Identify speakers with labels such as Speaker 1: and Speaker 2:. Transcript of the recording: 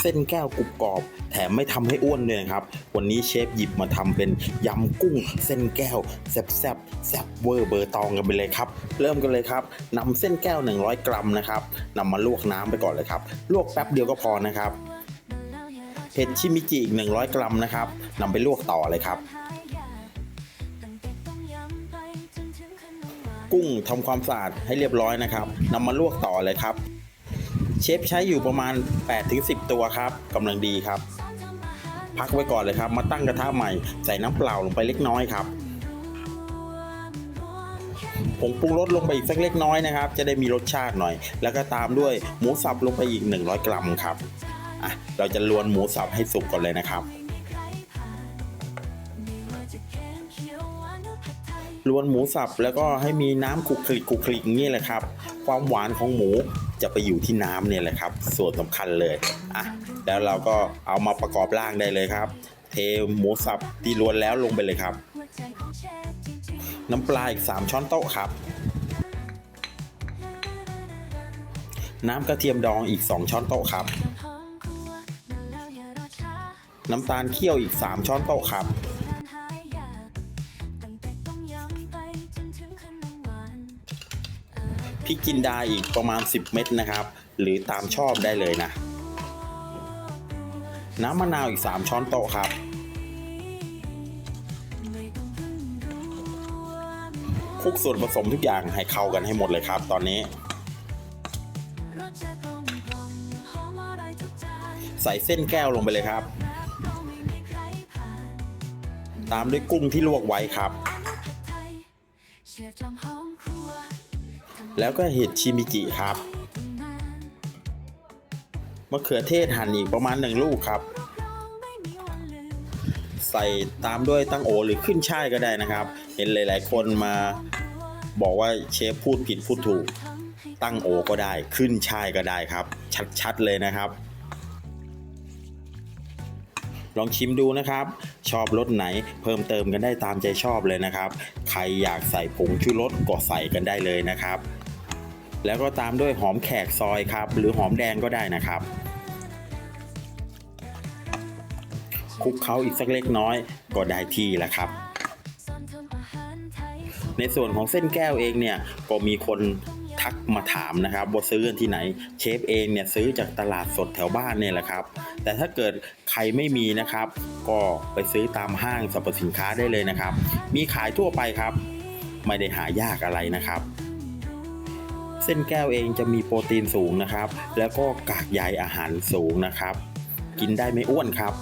Speaker 1: เส้นแก้วกรุบกรอบ แถมไม่ทำให้อ้วนเลยนะครับ วันนี้เชฟหยิบมาทำเป็นยำกุ้ง เส้นแก้วแซ่บแซบแซ่บเวอร์เบอร์ตองกันไปเลยครับ เริ่มกันเลยครับนำเส้นแก้ว 100 กรัมนะครับนำมาลวกน้ำไปก่อนเลยครับ ลวกแป๊บเดียวก็พอนะครับเห็ดชิมิจิอีก 100 กรัมนะครับนำไปลวกต่อเลยครับกุ้งทำความสะอาดให้เรียบร้อยนะครับนำมาลวกต่อเลยครับ เชฟใช้อยู่ประมาณ 8-10 ตัวครับกำลังดีครับ พักไว้ก่อนเลยครับ มาตั้งกระทะใหม่ใส่น้ำเปล่าลงไปเล็กน้อยครับผงปรุงรสลงไปอีกสักเล็กน้อยนะครับ จะได้มีรสชาติหน่อย แล้วก็ตามด้วยหมูสับลงไปอีก 100 กรัมครับอะเราจะลวนหมูสับให้สุกก่อนเลยนะครับลวนหมูสับแล้วก็ให้มีน้ำคลุกคลิกคลุกคลิกอย่างนี่แหละครับ ความหวานของหมูจะไปอยู่ที่น้ำเนี่ยแหละครับ ส่วนสำคัญเลยอะแล้วเราก็เอามาประกอบร่างได้เลยครับ เทหมูสับที่ลวนแล้วลงไปเลยครับ น้ำปลาอีก 3 ช้อนโต๊ะครับ น้ำกระเทียมดองอีก 2 ช้อนโต๊ะครับ น้ำตาลเคี่ยวอีก 3 ช้อนโต๊ะครับ พริกจินดาอีกประมาณ 10 เม็ดนะครับ หรือตามชอบได้เลยนะ น้ำมะนาวอีก 3 ช้อนโต๊ะครับ คลุกส่วนผสมทุกอย่างให้เข้ากันให้หมดเลยครับ ตอนนี้ ใส่เส้นแก้วลงไปเลยครับ ตามด้วยกุ้งที่ลวกไว้ครับ แล้วก็เห็ดชิมิจิครับมะเขือเทศหั่นอีกประมาณหนึ่งลูกครับ ใส่ตามด้วยตั้งโอหรือขึ้นช่ายก็ได้นะครับ เห็นหลาย ๆ คนมาบอกว่าเชฟพูดผิดพูดถูก ตั้งโอก็ได้ขึ้นช่ายก็ได้ครับ ชัด ๆ เลยนะครับ ลองชิมดูนะครับ ชอบรสไหนเพิ่มเติมกันได้ตามใจชอบเลยนะครับ ใครอยากใส่ผงชูรสก็ใส่กันได้เลยนะครับ แล้วก็ตามด้วยหอมแขกซอยครับ หรือหอมแดงก็ได้นะครับคลุกเคล้าอีกสักเล็กน้อยก็ได้ที่แล้วครับ ในส่วนของเส้นแก้วเองเนี่ยก็มีคนทักมาถามนะครับว่าซื้อที่ไหน เชฟเองเนี่ยซื้อจากตลาดสดแถวบ้านเนี่ยแหละครับ แต่ถ้าเกิดใครไม่มีนะครับ ก็ไปซื้อตามห้างสรรพสินค้าได้เลยนะครับ มีขายทั่วไปครับ ไม่ได้หายากอะไรนะครับ เส้นแก้วเองจะมีโปรตีนสูงนะครับ แล้วก็กากใยอาหารสูงนะครับ กินได้ไม่อ้วนครับ